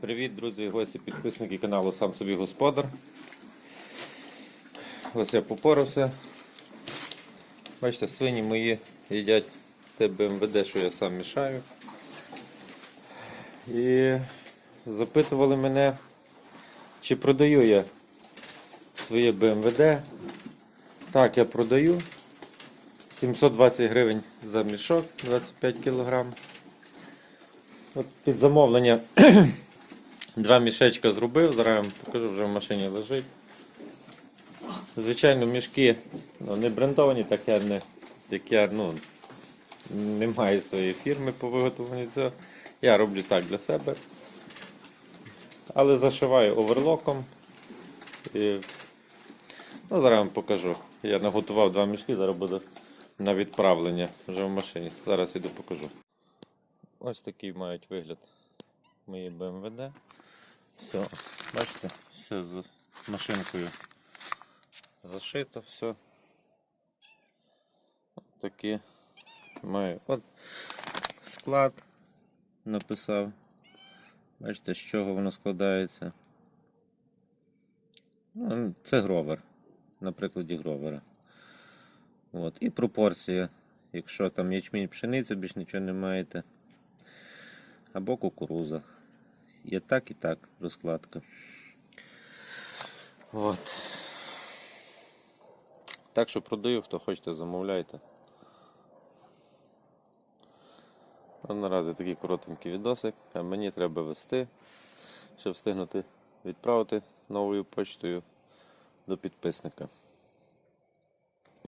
Привіт, друзі, гості, підписники каналу Сам собі господар. Ось я попорався. Бачите, свині мої їдять те БМВД, що я сам мішаю. І запитували мене, чи продаю я своє БМВД. Так, я продаю. 720 гривень за мішок 25 кг. От під замовлення два мішечка зробив, зараз я вам покажу, вже в машині лежить. Звичайно, мішки ну, не брендовані, так я не, як я ну, не маю своєї фірми по виготовленню цього. Я роблю так для себе. Але зашиваю оверлоком. І, ну, зараз вам покажу. Я наготував два мішки, зараз буде на відправлення вже в машині. Зараз іду покажу. Ось такий мають вигляд мої БМВД. Все, бачите, все з машинкою зашито, все. От такі маю. От склад написав. Бачите, з чого воно складається. Ну, Це гровер. На прикладі гровера. От. І пропорція. Якщо там ячмінь пшениця, більш нічого не маєте. Або кукуруза. Є так і так розкладка. От. Так що продаю, хто хочете, замовляйте. А наразі такий коротенький відосик, а мені треба вести, щоб встигнути відправити новою почтою до підписника.